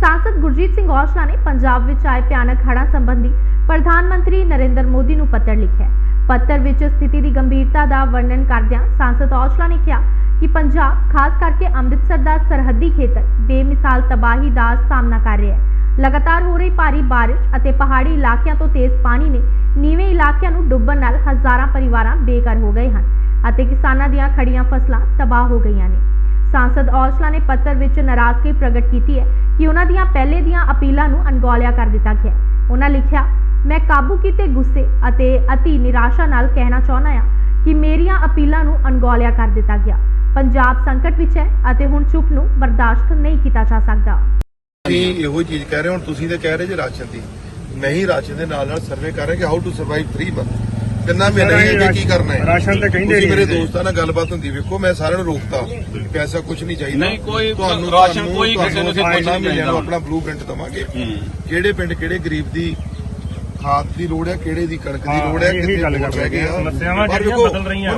ਸਾਂਸਦ ਗੁਰਜੀਤ ਸਿੰਘ ਔਜਲਾ ਨੇ ਪੰਜਾਬ ਵਿੱਚ ਆਏ ਭਿਆਨਕ ਹੜ੍ਹਾਂ ਸੰਬੰਧੀ ਪ੍ਰਧਾਨ ਮੰਤਰੀ ਨਰਿੰਦਰ ਮੋਦੀ ਨੂੰ ਪੱਤਰ ਲਿਖਿਆ ਪੱਤਰ ਵਿੱਚ ਸਥਿਤੀ ਦੀ ਗੰਭੀਰਤਾ ਦਾ ਵਰਣਨ ਕਰਦਿਆਂ ਸਾਂਸਦ ਔਜਲਾ ਨੇ ਕਿਹਾ ਕਿ ਪੰਜਾਬ ਖਾਸ ਕਰਕੇ ਅੰਮ੍ਰਿਤਸਰ ਦਾ ਸਰਹੱਦੀ ਖੇਤਰ ਬੇਮਿਸਾਲ ਤਬਾਹੀ ਦਾ ਸਾਹਮਣਾ ਕਰ ਰਿਹਾ ਹੈ ਲਗਾਤਾਰ ਹੋ ਰਹੀ ਭਾਰੀ ਬਾਰਿਸ਼ ਅਤੇ ਪਹਾੜੀ ਇਲਾਕਿਆਂ ਤੋਂ ਤੇਜ਼ ਪਾਣੀ ਨੇ ਨੀਵੇਂ ਇਲਾਕਿਆਂ ਨੂੰ ਡੁੱਬਣ ਨਾਲ ਹਜ਼ਾਰਾਂ ਪਰਿਵਾਰਾਂ ਬੇਘਰ ਹੋ ਗਏ ਹਨ ਅਤੇ ਕਿਸਾਨਾਂ ਦੀਆਂ ਖੜੀਆਂ ਫਸਲਾਂ ਤਬਾਹ ਹੋ ਗਈਆਂ ਨੇ ਸਾਂਸਦ ਔਜਲਾ ਨੇ ਪੱਤਰ ਵਿੱਚ ਨਾਰਾਜ਼ਗੀ ਪ੍ਰਗਟ ਕੀਤੀ ਹੈ ਕਿ ਉਹਨਾਂ ਦੀਆਂ ਪਹਿਲੇ ਦੀਆਂ ਅਪੀਲਾਂ ਨੂੰ ਅਣਗੌਲਿਆ ਕਰ ਦਿੱਤਾ ਗਿਆ ਉਹਨਾਂ ਲਿਖਿਆ ਮੈਂ ਕਾਬੂ ਕੀਤੇ ਗੁੱਸੇ ਅਤੇ ਅਤੀ ਨਿਰਾਸ਼ਾ ਨਾਲ ਕਹਿਣਾ ਚਾਹੁੰਦਾ ਹਾਂ ਕਿ ਮੇਰੀਆਂ ਅਪੀਲਾਂ ਨੂੰ ਅਣਗੌਲਿਆ ਕਰ ਦਿੱਤਾ ਗਿਆ ਪੰਜਾਬ ਸੰਕਟ ਵਿੱਚ ਹੈ ਅਤੇ ਹੁਣ ਚੁੱਪ ਨੂੰ ਬਰਦਾਸ਼ਤ ਨਹੀਂ ਕੀਤਾ ਜਾ ਸਕਦਾ ਅਸੀਂ ਇਹੋ ਚੀਜ਼ ਕਹਿ ਰਹੇ ਹੁਣ ਤੁਸੀਂ ਤੇ ਕਹਿ ਰਹੇ ਜੇ ਰਾਸ਼ਨ ਦੀ। ਮੈਂ ਰਾਸ਼ਨ ਦੇ ਨਾਲ ਨਾਲ ਸਰਵੇ ਕਰ ਰਿਹਾ ਕਿ ਹਾਊ ਟੂ ਸਰਵਾਈਵ 3 ਮੰਥ ਕਿੰਨਾ ਮਿਲ ਰਹੀ ਹੈ ਕੀ ਕਰਨਾ ਹੈ ਰਾਸ਼ਨ ਤੇ ਕਹਿੰਦੇ ਤੁਸੀਂ ਮੇਰੇ ਦੋਸਤਾਂ ਨਾਲ ਗੱਲਬਾਤ ਹੁੰਦੀ ਵੇਖੋ ਮੈਂ ਸਾਰਿਆਂ ਨੂੰ ਰੋਕਤਾ ਕਿ ਪੈਸਾ ਕੁਝ ਨਹੀਂ ਚਾਹੀਦਾ ਨਹੀਂ, ਕੋਈ ਤੁਹਾਨੂੰ ਰਾਸ਼ਨ ਕੋਈ ਕਿਸੇ ਨੂੰ ਕੁਛ ਨਹੀਂ ਮਿਲਿਆ ਚਾਹੀਦਾ। ਆਪਣਾ ਬਲੂਪ੍ਰਿੰਟ ਦਵਾਂਗੇ ਹੂੰ। ਕਿਹੜੇ ਪਿੰਡ ਕਿਹੜੇ ਗਰੀਬ ਦੀ ਖਾਦ ਦੀ ਲੋੜ ਹੈ ਕਿਹੜੇ ਦੀ ਕਣਕ ਦੀ ਹਾਂ, ਲੋੜ ਹੈ ਇਹੀ ਕਿੱਥੇ ਗੱਲ ਕਰਦੇ ਰਹਿ ਆ। ਸਮੱਸਿਆਵਾਂ ਜਿਹੜੀਆਂ ਬਦਲ ਰਹੀਆਂ।